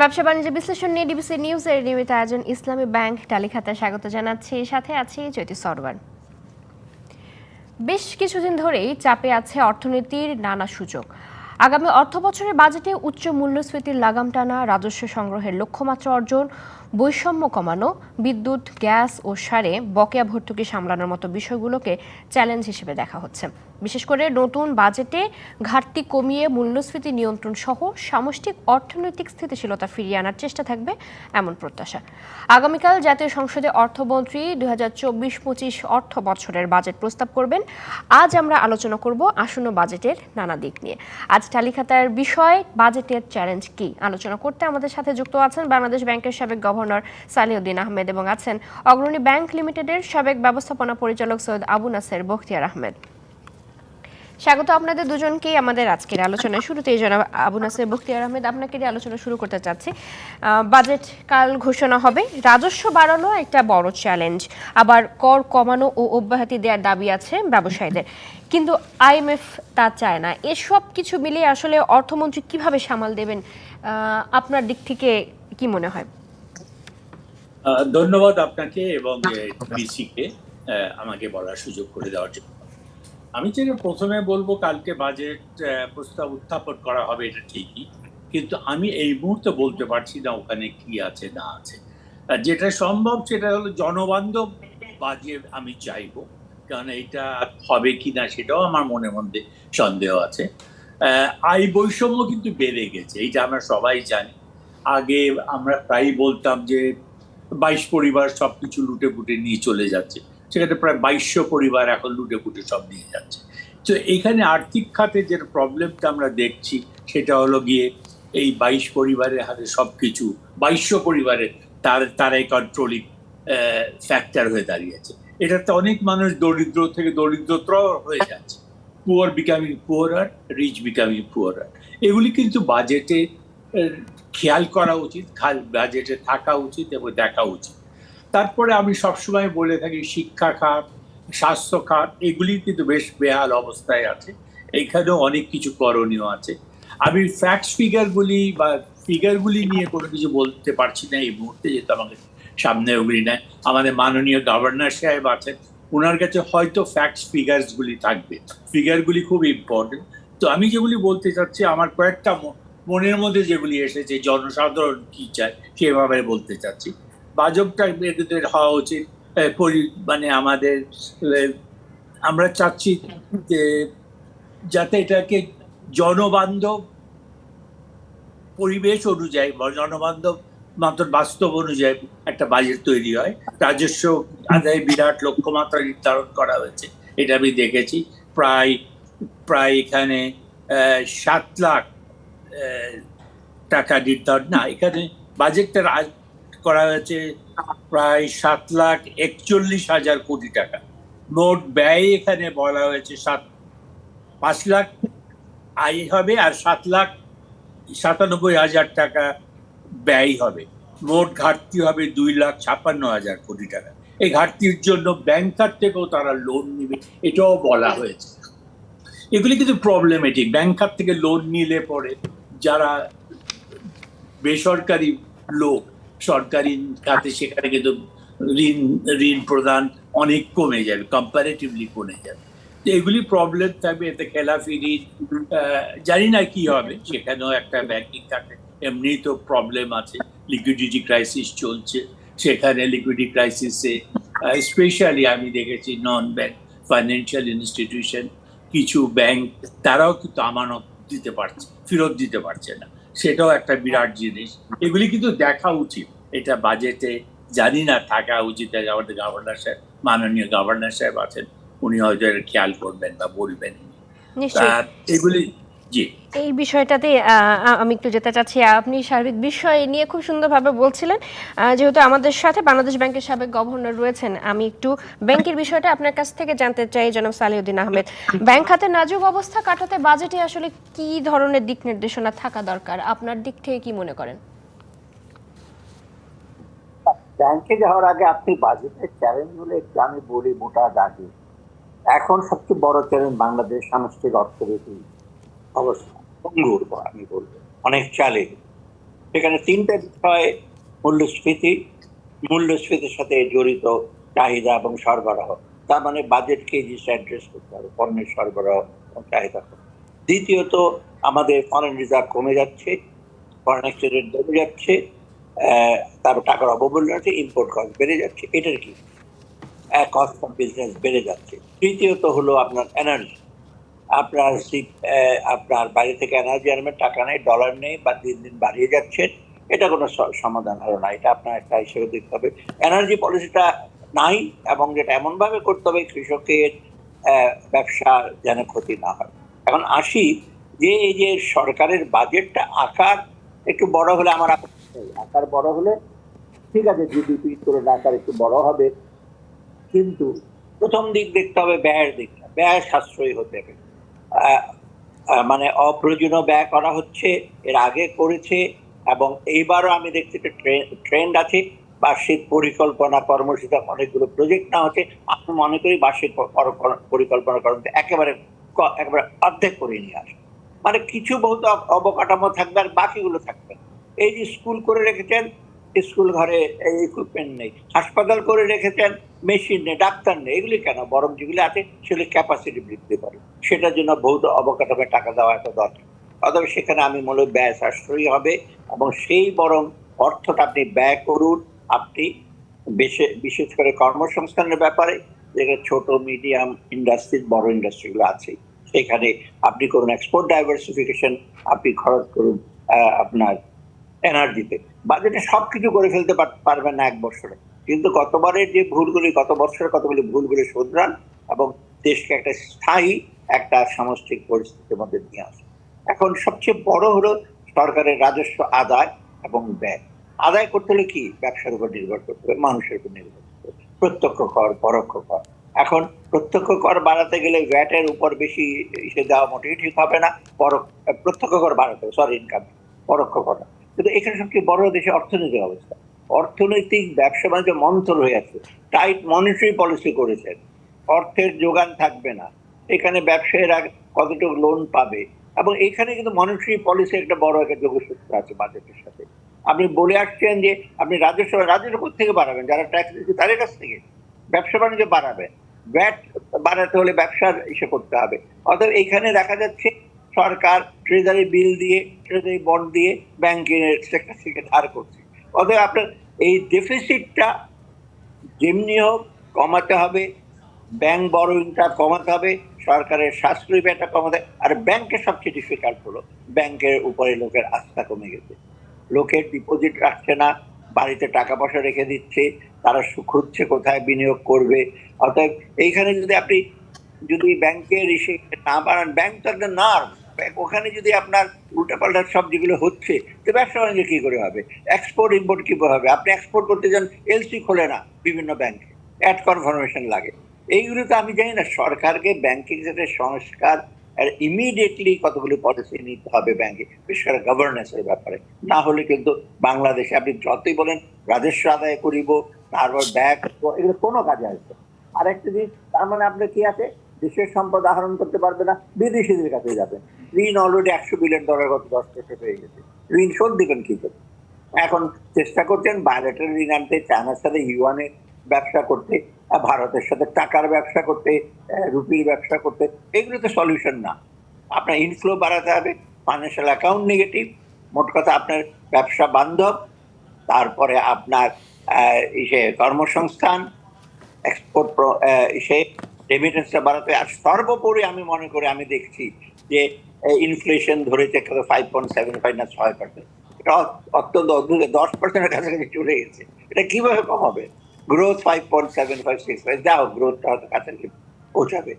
ব্যবসা বাণিজ্য বিশ্লেষণ নিয়ে ডিবিসি নিউজের নিয়মিত আয়োজন ইসলামী ব্যাংক টালিখাতায় স্বাগত জানাচ্ছি। সাথে আছি জ্যোতি সরওয়ার। বেশ কিছুদিন ধরেই চাপে আছে অর্থনীতির নানা সূচক আগামী অর্থ বছরের বাজেটে উচ্চ মূল্যস্ফীতির লাগাম টানা রাজস্ব সংগ্রহের লক্ষ্যমাত্রা অর্জন বৈষম্য কমানো, বিদ্যুৎ, গ্যাস ও সারে বকেয়া ভর্তুকি সামলানোর মতো বিষয়গুলোকে চ্যালেঞ্জ হিসেবে দেখা হচ্ছে। বিশেষ করে নতুন বাজেটে ঘাটতি কমিয়ে মূল্যস্ফীতি নিয়ন্ত্রণ সহ সামষ্টিক অর্থনৈতিক স্থিতিশীলতা ফিরিয়ে আনার চেষ্টা থাকবে এমন প্রত্যাশা। আগামীকাল জাতীয় সংসদে অর্থমন্ত্রী দুই হাজার চব্বিশ পঁচিশ অর্থ বছরের বাজেট প্রস্তাব করবেন। আজ আমরা আলোচনা করব আসন্ন বাজেটের নানা দিক নিয়ে। আজ তালিকাতার বিষয়, বাজেটের চ্যালেঞ্জ কি? আলোচনা করতে আমাদের সাথে যুক্ত আছেন বাংলাদেশ ব্যাংকের সাবেক গভর্নর সালিউদ্দিন আহমেদ এবং আছেন অগ্রণী ব্যাংক লিমিটেডের সাবেক ব্যবস্থাপনা পরিচালক সৈয়দ আবু নাসের বখতিয়ার আহমেদ। স্বাগত আপনাদের দুজনকেই আমাদের আজকের আলোচনায় শুরুতেই জনাব আবু নাসের বখতিয়ার আহমেদ, আপনাকে দিয়ে আলোচনা শুরু করতে চাচ্ছি। বাজেট কাল ঘোষণা হবে, রাজস্ব বাড়ানো একটা বড় চ্যালেঞ্জ, আবার কর কমানো ও অব্যাহতি দেওয়ার দাবি আছে ব্যবসায়ীদের। কিন্তু আইএমএফ তা চায় না। এসব কিছু মিলিয়ে আসলে অর্থমন্ত্রী কীভাবে সামাল দেবেন আপনার দিক থেকে কি মনে হয়? ধন্যবাদ আপনাকে এবং বিসিকে আমাকে বলার সুযোগ করে দেওয়ার জন্য। আমি যেটা প্রথমে বলব কালকে বাজেট প্রস্তাব উত্থাপন করা হবে এটা ঠিকই। কিন্তু আমি এই মুহূর্তে বলতে পারছি না ওখানে কি আছে না আছে। যেটা সম্ভব সেটা হলো জনবান্ধব বাজেট আমি চাইব। কারণ এটা হবে কি না সেটাও আমার মনে মধ্যে সন্দেহ আছে। আয় বৈষম্য কিন্তু বেড়ে গেছে এইটা আমরা সবাই জানি। আগে আমরা প্রায়ই বলতাম যে বাইশ পরিবার সবকিছু লুটে পুটে নিয়ে চলে যাচ্ছে। সেখানে প্রায় বাইশশো পরিবার এখন লুটে পুটে সব নিয়ে যাচ্ছে। তো এখানে আর্থিক খাতে যে প্রবলেমটা আমরা দেখছি, সেটা হলো গিয়ে এই বাইশ পরিবারের হাতে সব কিছু বাইশশো পরিবারের তার, তারাই কন্ট্রোলিং ফ্যাক্টর হয়ে দাঁড়িয়েছে এটাতে অনেক মানুষ দরিদ্র থেকে দরিদ্রতর হয়ে যাচ্ছে। Poor becoming poor rich becoming poor এগুলি কিন্তু বাজেটে খেয়াল করা উচিত, খাল বাজেটে থাকা উচিত এবং দেখা উচিত। তারপরে আমি সবসময় বলে থাকি, শিক্ষা খাত, স্বাস্থ্য খাত, এগুলি কিন্তু বেশ বেহাল অবস্থায় আছে। এইখানেও অনেক কিছু করণীয় আছে। আমি ফ্যাক্টস ফিগারগুলি বা ফিগারগুলি নিয়ে কোনো কিছু বলতে পারছি না এই মুহূর্তে, যেহেতু আমাকে সামনে ওগুলি নেয়। আমাদের মাননীয় গভর্নর সাহেব আছেন ওনার কাছে হয়তো ফ্যাক্টস ফিগার্সগুলি থাকবে। ফিগারগুলি খুব ইম্পর্টেন্ট তো আমি যেগুলি বলতে চাচ্ছি, আমার কয়েকটা মনের মধ্যে যেগুলি এসেছে, জনসাধারণ কি চায় সেভাবে বলতে চাচ্ছি। বাজবটা এদের হওয়া উচিত। মানে আমাদের আমরা চাচ্ছি যে যাতে এটাকে জনবান্ধব পরিবেশ অনুযায়ী জনবান্ধব মাত্র বাস্তব অনুযায়ী একটা বাজেট তৈরি হয়। রাজস্ব আদায় বিরাট লক্ষ্যমাত্রা নির্ধারণ করা হয়েছে। এটা আমি দেখেছি। প্রায় প্রায় এখানে সাত লাখ টাকা নির্ধারণ না। এখানে বাজেটটা করা হয়েছে প্রায় সাত লাখ একচল্লিশ হাজার কোটি টাকা। মোট ব্যয় এখানে বলা হয়েছে সাত, পাঁচ লাখ আয় হবে আর সাত লাখ সাতানব্বই হাজার টাকা ব্যয় হবে। মোট ঘাটতি হবে দুই লাখ ছাপ্পান্ন হাজার কোটি টাকা। এই ঘাটতির জন্য ব্যাংকার থেকেও তারা লোন নেবে, এটাও বলা হয়েছে। এগুলি কিন্তু প্রবলেমেটিক ব্যাংকার থেকে লোন নিলে পরে যারা বেসরকারি লোক, সরকারি খাতে সেখানে কিন্তু ঋণ ঋণ প্রদান অনেক কমে যাবে কম্পারেটিভলি কমে যাবে। তো এগুলি প্রবলেম থাকবে, এতে খেলাফি ঋণ জানি না কি হবে, সেখানেও একটা ব্যাংকিং খাতে এমনি তো প্রবলেম আছে লিকুইডিটি ক্রাইসিস চলছে, সেখানে লিকুইডিটি ক্রাইসিসে স্পেশালি আমি দেখেছি নন ব্যাংক ফাইন্যান্সিয়াল ইনস্টিটিউশন কিছু ব্যাংক তারাও কিন্তু আমানত দিতে পারছে ফেরত দিতে পারছে না। সেটাও একটা বিরাট জিনিস। এগুলি কিন্তু দেখা উচিত। এটা বাজেটে জানি না থাকা উচিত আমাদের গভর্নর সাহেব মাননীয় গভর্নর সাহেব আছেন উনি হয়তো খেয়াল করবেন বা বলবেন। এগুলি জি। এই বিষয়টাতে আহ, আমি একটু যেতে চাচ্ছি। আপনি সার্বিক বিষয় নিয়ে খুব সুন্দরভাবে বলছিলেন যেহেতু আমাদের সাথে বাংলাদেশ ব্যাংকের সাবেক গভর্নর রয়েছেন আমি একটু ব্যাংকের বিষয়টা আপনার কাছ থেকে জানতে চাই জনাব সালিউদ্দিন আহমেদ। ব্যাংক খাতে নাজুক অবস্থা কাটাতে বাজেটে আসলে কি ধরনের দিক নির্দেশনা থাকা দরকার? আপনার দিক থেকে কি মনে করেন? ব্যাংকে যাওয়ার আগে আপনি বাজেটের চ্যালেঞ্জগুলো একটু আমি বলি মোটা দাগে। এখন সবচেয়ে বড় চ্যালেঞ্জ বাংলাদেশ সামষ্টিক অর্থনীতি। অবস্থা আমি বলব অনেক চ্যালেঞ্জ সেখানে তিনটে বিষয় মূল্যস্ফীতি। মূল্যস্ফীতির সাথে জড়িত চাহিদা এবং সরবরাহ। তার মানে বাজেটকে এই জিনিসটা অ্যাড্রেস করতে হবে পণ্যের সরবরাহ এবং চাহিদা। দ্বিতীয়ত আমাদের ফরেন রিজার্ভ কমে যাচ্ছে ফরেন এক্সচেঞ্জ রেট যাচ্ছে আহ, তার টাকার অবমূল্য আছে ইম্পোর্ট কস্ট বেড়ে যাচ্ছে এটার কি? কস্ট অফ বিজনেস বেড়ে যাচ্ছে। তৃতীয়ত হলো আপনার এনার্জি আপনার আপনার বাইরে থেকে এনার্জি আনবেন টাকা নেই ডলার নেই বা দিন দিন বাড়িয়ে যাচ্ছেন এটা কোনো সমাধান হলো না। এটা আপনার একটা হিসেবে দেখতে হবে। এনার্জি পলিসিটা নাই এবং যেটা এমনভাবে করতে হবে, কৃষকের ব্যবসা যেন ক্ষতি না হয়। এখন আসি যে এই যে সরকারের বাজেটটা আকার, একটু বড় হলে আমার আকার বড় হলে ঠিক আছে জিডিপি তুলনায় আকার একটু বড় হবে। কিন্তু প্রথম দিক দেখতে হবে, ব্যয়ের দিকটা। ব্যয় সাশ্রয়ী হতে হবে। মানে অপ্রয়োজনীয় ব্যয় করা হচ্ছে, এর আগে করেছে, এবং এইবারও আমি দেখছি একটা ট্রেন্ড আছে, বার্ষিক পরিকল্পনা কর্মসূচি অনেকগুলো প্রজেক্ট না হচ্ছে। আমি মনে করি বার্ষিক পরিকল্পনা কর্মসূচি একেবারে একেবারে অর্ধেক করে নিয়ে আসে মানে কিছু বহুত অবকাঠামো থাকবে আর বাকিগুলো থাকবে। এই যে স্কুল করে রেখেছেন স্কুল ঘরে ইকুইপমেন্ট নেই। হাসপাতাল করে রেখেছেন মেশিন নেই, ডাক্তার নেই। এগুলি কেন? বরং যেগুলি আছে সেগুলি ক্যাপাসিটি বৃদ্ধি করে। সেটার জন্য বহুত অবকাঠামো টাকা দেওয়া একটা দরকার। অতএব সেখানে আমি মনে ব্যয় সাশ্রয়ী হবে এবং সেই বরং অর্থটা আপনি ব্যয় করুন। আপনি বিশে- বিশেষ করে কর্মসংস্থানের ব্যাপারে যেখানে ছোট মিডিয়াম ইন্ডাস্ট্রি বড় ইন্ডাস্ট্রিগুলো আছে, সেখানে আপনি করুন। এক্সপোর্ট ডাইভার্সিফিকেশন আপনি খরচ করুন আপনার এনার্জিতে। বাজেটে সব কিছু করে ফেলতে পার- পারবেন না এক বছরে। কিন্তু গতবারের যে ভুলগুলি, গত বছরের কতগুলি ভুলগুলি শুধরান এবং দেশকে একটা স্থায়ী, একটা সামষ্টিক পরিস্থিতির মধ্যে নিয়ে আসে এখন সবচেয়ে বড় হলো সরকারের রাজস্ব আদায় এবং ব্যয়। আদায় করতে হলে কি? ব্যবসার উপর নির্ভর করতে হবে, মানুষের উপর নির্ভর করতে হবে। প্রত্যক্ষ কর, পরোক্ষ কর। এখন প্রত্যক্ষ কর বাড়াতে গেলে ভ্যাটের উপর বেশি ইসে দেওয়া মোটেই ঠিক হবে না। পরোক্ষ, প্রত্যক্ষ কর বাড়াতে হবে সরি ইনকাম পরোক্ষ কর। কিন্তু এখানে সবচেয়ে বড় দেশে অর্থনৈতিক অবস্থা। অর্থনৈতিক ব্যবসা বাণিজ্য মন্থর হয়ে আছে। টাইট মনিটারি পলিসি করেছেন অর্থের যোগান থাকবে না। এখানে ব্যবসায়ীরা কতটুকু লোন পাবে? এবং এখানে কিন্তু মনিটারি পলিসি একটা বড় একটা যোগসূত্র আছে বাজেটের সাথে। আপনি বলে আসছেন যে, আপনি রাজস্ব রাজস্ব থেকে বাড়াবেন। যারা ট্যাক্স দিচ্ছে তাদের কাছ থেকে ব্যবসা বাণিজ্য বাড়াবেন ব্যাট বাড়াতে হলে ব্যবসার ইসে করতে হবে। অর্থাৎ এইখানে দেখা যাচ্ছে সরকার ট্রেজারি বিল দিয়ে ট্রেজারি বন্ড দিয়ে ব্যাংকের সেক্টর থেকে ধার করছে। অতএব আপনার এই ডেফিসিটটা যেমনি হোক কমাতে হবে ব্যাংক বড়ইনটা কমাতে হবে, সরকারের সাশ্রয়ী ব্যয়টা কমাতে। আর ব্যাংকের সবচেয়ে ডিফিকাল্ট হলো ব্যাংকের উপরে লোকের আস্থা কমে গেছে। লোকের ডিপোজিট রাখছে না, বাড়িতে টাকা পয়সা রেখে দিচ্ছে, তারা খুঁজছে কোথায়, বিনিয়োগ করবে। অর্থাৎ এইখানে যদি আপনি, যদি ব্যাংকের ইসে না বাড়ান ব্যাংক তো একটা নার্ভ ওখানে যদি আপনার উল্টাপাল্টা সব যেগুলো হচ্ছে, তো ব্যবসা বাণিজ্য কি করে হবে? এক্সপোর্ট ইম্পোর্ট কি করে হবে? আপনি এক্সপোর্ট করতে যান এলসি খোলে না বিভিন্ন ব্যাংকে অ্যাড কনফার্মেশন লাগে। এইগুলো তো আমি জানি না, সরকারকে ব্যাংকিং সেক্টরের সংস্কার আর ইমিডিয়েটলি কতগুলো পলিসি নিতে হবে ব্যাংকে বিশেষ করে গভর্নেন্সের ব্যাপারে। না হলে কিন্তু বাংলাদেশে আপনি যতই বলেন, রাজস্ব আদায় করিব, তারপর করব এগুলো কোনো কাজে আসবে না। আর একটা জিনিস, তার মানে আপনার কি আছে? দেশের সম্পদ আহরণ করতে পারবে না, বিদেশিদের কাছে যাবেন ঋণ অলরেডি একশো বিলিয়ন ডলার গত দশ বছর হয়ে গেছে। ঋণ শোধ দিবেন কি করে? এখন চেষ্টা করছেন বাইরেটের ঋণ আনতে, চায়নার সাথে ইউয়ানে ব্যবসা করতে ভারতের সাথে টাকার ব্যবসা করতে রুপির ব্যবসা করতে, এগুলো তো সলিউশন না। আপনার ইনফ্লো বাড়াতে হবে ফাইন্যান্সিয়াল অ্যাকাউন্ট নেগেটিভ মোট কথা আপনার ব্যবসা বান্ধব, তারপরে আপনার ইসে কর্মসংস্থান এক্সপোর্ট সে রেমিটেন্সটা বাড়াতে আর সর্বোপরি আমি মনে করি, আমি দেখছি যে ইনফ্লেশন ধরেছে ফাইভ পয়েন্ট সেভেন ফাইভ না ছয় পার্সেন্ট এটা অত্যন্ত অদ্ভুত দশ পার্সেন্টের কাছাকাছি চলে গেছে। এটা কীভাবে কমাবে? Growth five point seven five six five যা হোক গ্রোথটা হয়তো কাছাকাছি পৌঁছাবে।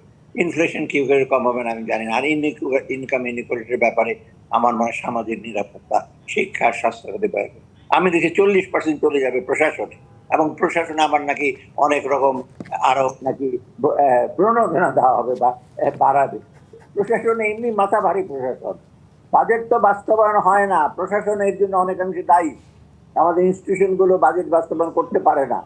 ইনফ্লেশন কি করে কমাবে না আমি জানি না। আর ইনকাম ইনইকুয়ালিটির ব্যাপারে আমার মনে সামাজিক নিরাপত্তা, শিক্ষা স্বাস্থ্য খাতে ব্যয় করে। আমি দেখি চল্লিশ পার্সেন্ট চলে যাবে প্রশাসনে। এবং প্রশাসনে আমার নাকি অনেক রকম আরও নাকি প্রণোদনা দেওয়া হবে বা বাড়াবে। প্রশাসনে এমনি মাথা ভারী প্রশাসন। বাজেট তো বাস্তবায়ন হয় না। প্রশাসন এর জন্য অনেকাংশে দায়ী। আমাদের ইনস্টিটিউশনগুলো বাজেট বাস্তবায়ন করতে পারে না।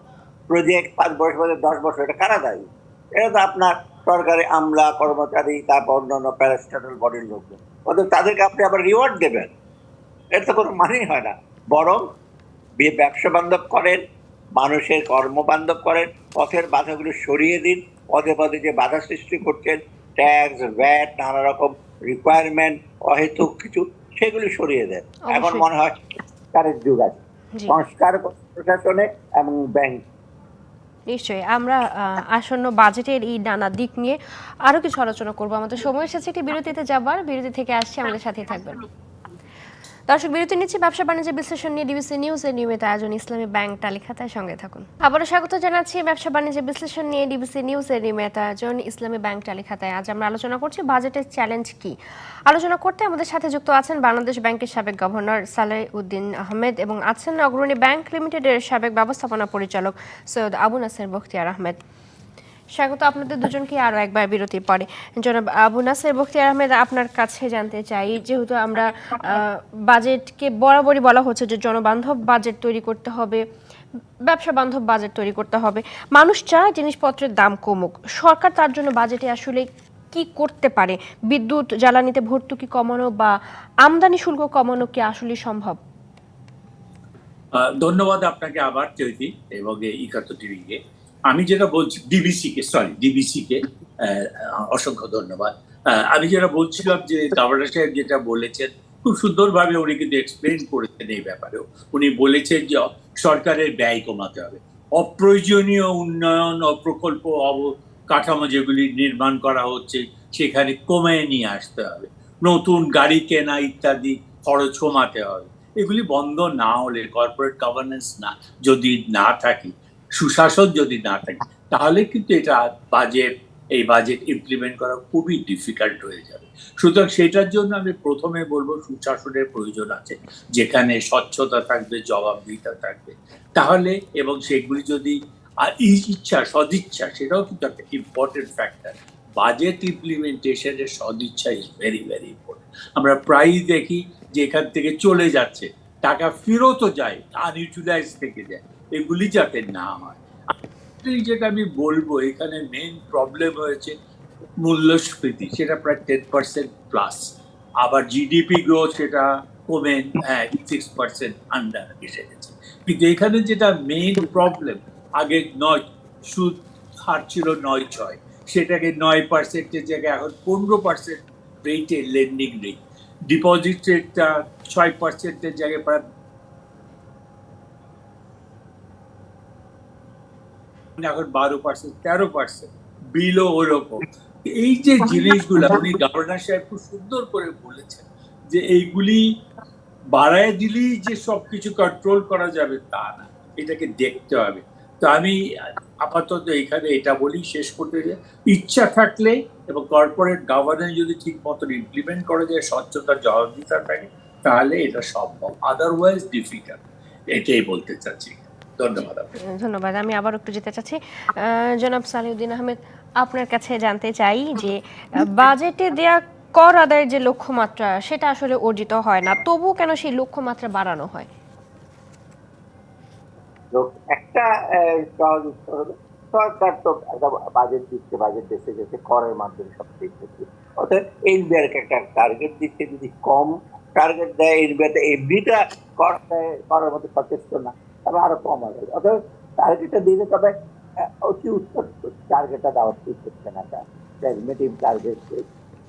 প্রজেক্ট পাঁচ বছর বছর দশ বছর, এটা কারা দায়ী? এটা তো আপনার সরকারি আমলা, কর্মচারী, তারপর অন্যান্য প্যারাস্টাটাল বডির লোকজন। অথচ তাদেরকে আপনি আবার রিওয়ার্ড দেবেন। এর তো কোনো মানেই হয় না। বরং বে- ব্যবসা বান্ধব করেন মানুষের কর্মবান্ধব করেন পথের বাধাগুলো সরিয়ে দিন পদে পদে যে বাধা সৃষ্টি করছেন ট্যাক্স ভ্যাট নানা রকম রিকোয়ারমেন্ট অহেতুক কিছু সেগুলি সরিয়ে দেন। এখন মনে হয় সংস্কারের যুগ আছে। সংস্কার প্রশাসনে এবং ব্যাংক নিশ্চয়ই। আমরা আসন্ন বাজেটের এই নানা দিক নিয়ে আরও কিছু আলোচনা করব। আমাদের সময় এসেছে একটি বিরতিতে যাবার। বিরতি থেকে আসছি। আমাদের সাথেই থাকবেন। দর্শক বিরতি নিচ্ছি, ব্যবসা বাণিজ্য বিশ্লেষণ নিয়ে ডিবিসি নিউজের নিয়মিত আয়োজন ইসলামী ব্যাংক তালিকাতায় সঙ্গে থাকুন। আবারও স্বাগত জানাচ্ছি, ব্যবসা বাণিজ্য বিশ্লেষণ নিয়ে ডিবিসি নিউজের নিয়মিত আয়োজন ইসলামী ব্যাংক তালিকাতায় আজ আমরা আলোচনা করছি বাজেটের চ্যালেঞ্জ কি। আলোচনা করতে আমাদের সাথে যুক্ত আছেন বাংলাদেশ ব্যাংকের সাবেক গভর্নর সালেহ উদ্দিন আহমেদ এবং আছেন অগ্রণী ব্যাংক লিমিটেডের সাবেক ব্যবস্থাপনা পরিচালক সৈয়দ আবু নাসের বখতিয়ার আহমেদ। স্বাগত, আপনাদের দুজনকে আরও একবার বিরতির পরে। জনাব আবু নাসের বখতিয়ার আহমেদ, আপনার কাছে জানতে চাই, যেহেতু আমরা বাজেটকে বরাবরই বলা হচ্ছে যে জনবান্ধব বাজেট তৈরি করতে হবে, ব্যবসা বান্ধব বাজেট তৈরি করতে হবে, মানুষ চায় জিনিসপত্রের দাম কমুক। সরকার তার জন্য বাজেটে আসলে কি করতে পারে? বিদ্যুৎ, জ্বালানিতে ভর্তুকি কমানো বা আমদানি শুল্ক কমানো কি আসলে সম্ভব? ধন্যবাদ আপনাকে আবার, চৈতি, এবং ইকাত্তর টিভিকে আমি যেটা বলছি ডিবিসি কে সরি ডিবিসি কে অসংখ্য ধন্যবাদ। আমি যেটা বলছিলাম যে গভর্নর সাহেব যেটা বলেছেন, খুব সুন্দরভাবে উনি কিন্তু এক্সপ্লেন করেছেন এই ব্যাপারেও। উনি বলেছেন যে সরকারের ব্যয় কমাতে হবে। অপ্রয়োজনীয় উন্নয়ন ও প্রকল্প অবকাঠামো যেগুলি নির্মাণ করা হচ্ছে, সেখানে কমিয়ে নিয়ে আসতে হবে। নতুন গাড়ি কেনা ইত্যাদি খরচ কমাতে হবে। এগুলি বন্ধ না হলে কর্পোরেট গভর্নেন্স না, যদি না থাকে সুশাসন যদি না থাকে, তাহলে কিন্তু এটা বাজেট এই বাজেট ইমপ্লিমেন্ট করা খুবই ডিফিকাল্ট হয়ে যাবে। সুতরাং সেটার জন্য আমি প্রথমে বলব, সুশাসনের প্রয়োজন আছে। যেখানে স্বচ্ছতা থাকবে, জবাবদিহিতা থাকবে। তাহলে এবং সেগুলি যদি আর ইচ্ছা, সদিচ্ছা, সেটাও কিন্তু একটা ইম্পর্টেন্ট ফ্যাক্টর বাজেট ইমপ্লিমেন্টেশনের সদিচ্ছা ইজ ভেরি ভেরি ইম্পর্টেন্ট আমরা প্রায়ই দেখি যে এখান থেকে চলে যাচ্ছে, টাকা ফেরতও যায় আনইউটিলাইজ থেকে যায়। এগুলি যাতে না হয়। যেটা আমি বলব, এখানে মেন প্রবলেম হয়েছে মূল্যস্ফীতি, সেটা প্রায় টেন পার্সেন্ট প্লাস আবার জিডিপি গ্রোথ সেটা কমে হ্যাঁ সিক্স পার্সেন্ট আন্ডার এসে গেছে। কিন্তু এখানে যেটা মেইন প্রবলেম আগে নয়, সুদ হার ছিল নয় ছয়। সেটাকে নয় পার্সেন্টের জায়গায় এখন পনেরো পার্সেন্ট রেটে লেন্ডিং রেট ডিপোজিট রেটটা ছয় পার্সেন্টের জায়গায় প্রায় এখন বারো পার্সেন্ট তেরো পার্সেন্ট বিলও ওরকম। এই যে জিনিসগুলো উনি গভর্নর সাহেব খুব সুন্দর করে বলেছেন যে এইগুলি বাড়ায় দিলেই যে সবকিছু কন্ট্রোল করা যাবে তা না, এটাকে দেখতে হবে। তো আমি আপাতত এখানে এটা বলি, শেষ করতে যে ইচ্ছা থাকলে এবং কর্পোরেট গভর্নেন্স যদি ঠিক মতন ইমপ্লিমেন্ট করা যায়, স্বচ্ছতার জবাবদিহিতা থাকে, তাহলে এটা সম্ভব। আদারওয়াইজ ডিফিকাল্ট এটাই বলতে চাচ্ছি। ধন্যবাদ ধন্যবাদ। আমি আবার একটু যেতে চাচ্ছি। জনাব সালিউদ্দিন আহমেদ আপনার কাছে জানতে চাই যে বাজেটে দেয়া কর আদায়ের যে লক্ষ্যমাত্রা সেটা আসলে অর্জিত হয় না। তবুও কেন সেই লক্ষ্যমাত্রা বাড়ানো হয়? একটা আহ, সহজ উত্তর হলো সরকার তো একটা বাজেট দিচ্ছে বাজেট দেশে গেছে করের মাধ্যমে সব দিচ্ছে অর্থাৎ এনবিআর একটা টার্গেট দিচ্ছে যদি কম টার্গেট দেয় এনবিআর এমনিটা কর দেয় করার মধ্যে সচেষ্ট না। তবে আরও কম হবে। অর্থাৎ টার্গেটটা দিলে তবে অতি উত্তর টার্গেটটা দেওয়া ঠিক হচ্ছে না প্র্যাগমেটিভ টার্গেট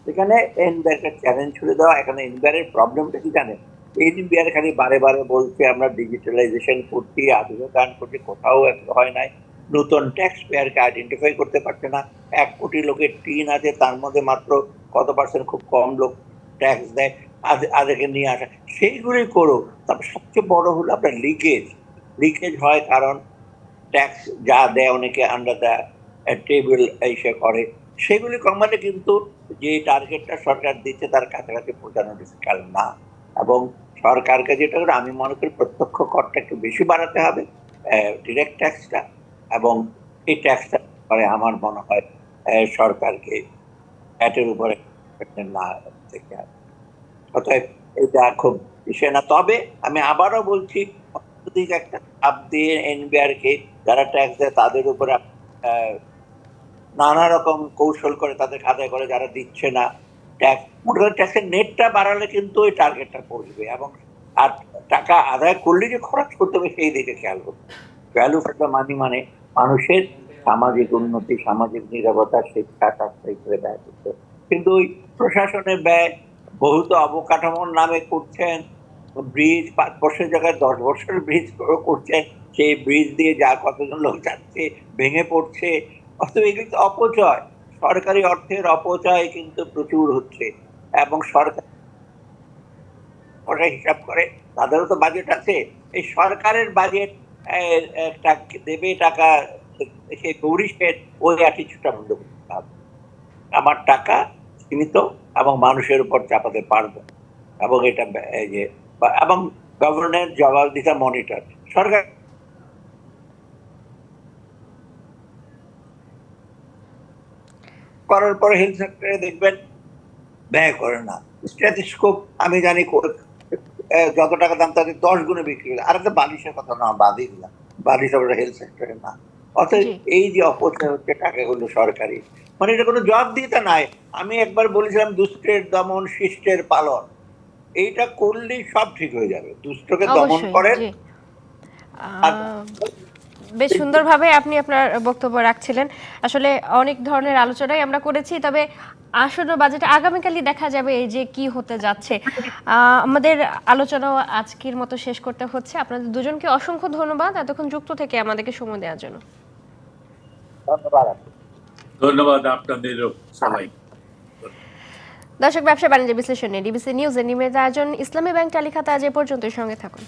সেখানে এনবিআরকে চ্যালেঞ্জ ছুড়ে দেওয়া। এখানে এনবিআরের প্রবলেমটা কি জানেন? এনবিআর খালি বারে বারে বলছে আমরা ডিজিটালাইজেশন করছি আধুনিকায়ন করছি, কোথাও হয় নাই। নতুন ট্যাক্স পেয়ারকে আইডেন্টিফাই করতে পারছে না। এক কোটি লোকের টিন আছে, তার মধ্যে মাত্র কত পার্সেন্ট খুব কম লোক ট্যাক্স দেয় আদে- আদেরকে নিয়ে আসা। সেইগুলোই করো তারপর সবচেয়ে বড় হলো আপনার লিকেজ লিকেজ হয়, কারণ ট্যাক্স যা দেয় অনেকে আন্ডার দ্য টেবিল এসে করে। সেগুলি কমালে কিন্তু যে টার্গেটটা সরকার দিচ্ছে, তার কাছাকাছি পৌঁছানো ডিফিকাল্ট না। এবং সরকারকে যেটা করে, আমি মনে করি প্রত্যক্ষ করটা একটু বেশি বাড়াতে হবে ডিরেক্ট ট্যাক্সটা এবং এই ট্যাক্সটা পরে আমার মনে হয় সরকারকে ভ্যাটের উপরে না থেকে হবে। অতএব এটা খুব বিষয় না। তবে আমি আবারও বলছি একটা চাপ দিয়ে এনবিআর কে যারা ট্যাক্স দেয় তাদের নানা রকম কৌশল করে তাদের করে যারা দিচ্ছে না ট্যাক্স ট্যাক্সের নেটটা বাড়ালে কিন্তু ওই টার্গেটটা পড়বে এবং আর টাকা আদায় করলে যে খরচ করতে হবে সেই দিকে খেয়াল করতে ভ্যালু ফর দ্য মানি মানে মানুষের সামাজিক উন্নতি, সামাজিক নিরাপত্তা, শিক্ষা হিসেবে ব্যয় করতে কিন্তু ওই প্রশাসনের ব্যয়, বহুত অবকাঠামোর নামে করছেন ব্রিজ, পাঁচ বছরের জায়গায় দশ বছরের ব্রিজ করছেন সেই ব্রিজ দিয়ে যা কতজন লোক যাচ্ছে, ভেঙে পড়ছে অথবা এগুলো তো অপচয়। সরকারি অর্থের অপচয় কিন্তু প্রচুর হচ্ছে এবং সরকার হিসাব করে, তাদেরও তো বাজেট আছে। এই সরকারের বাজেট দেবে টাকা সেই টুরিস্টের ওই অ্যাটিচিউডটা বন্ধ করতে হবে। আমার টাকা সীমিত এবং মানুষের উপর চাপাতে পারব এবং এটা এই যে এবং গভর্নমেন্ট জবাব দিতে মনিটর সরকার করার পরে হেলথ সেক্টরে দেখবেন ব্যয় করে না। স্ট্যাটিস্কোপ আমি জানি যত টাকা দাম তাদের দশ গুণে বিক্রি করে আর একটা বালিশের কথা না বাদই দিলাম। বালিশ আমরা হেলথ সেক্টরে না। জি। এই যে অপচয় হচ্ছে টাকাগুলো সরকারি। মানে এটা কোনো জবাব দিতে নাই। আমি একবার বলেছিলাম দুষ্টের দমন শিষ্টের পালন। এইটা করলেই সব ঠিক হয়ে যাবে। দুষ্টকে দমন করেন। আহ, বেশ সুন্দরভাবে আপনি আপনার বক্তব্য রাখছিলেন। আসলে অনেক ধরনের আলোচনাই আমরা করেছি তবে আসন্ন বাজেট আগামীকালই দেখা যাবে এই যে কি হতে যাচ্ছে। আহ, আমাদের আলোচনাও আজকের মতো শেষ করতে হচ্ছে। আপনাদের দুজনকে অসংখ্য ধন্যবাদ। এতক্ষণ যুক্ত থেকে আমাদেরকে সময় দেওয়ার জন্য। ধন্যবাদ। ধন্যবাদ আপনাদেরও সবাই দর্শক, ব্যবসা বাণিজ্য বিশ্লেষণে ডিবিসি নিউজের নিয়মিত আয়োজন ইসলামী ব্যাংক টালিখাতা আজ এ পর্যন্ত সঙ্গে থাকুন।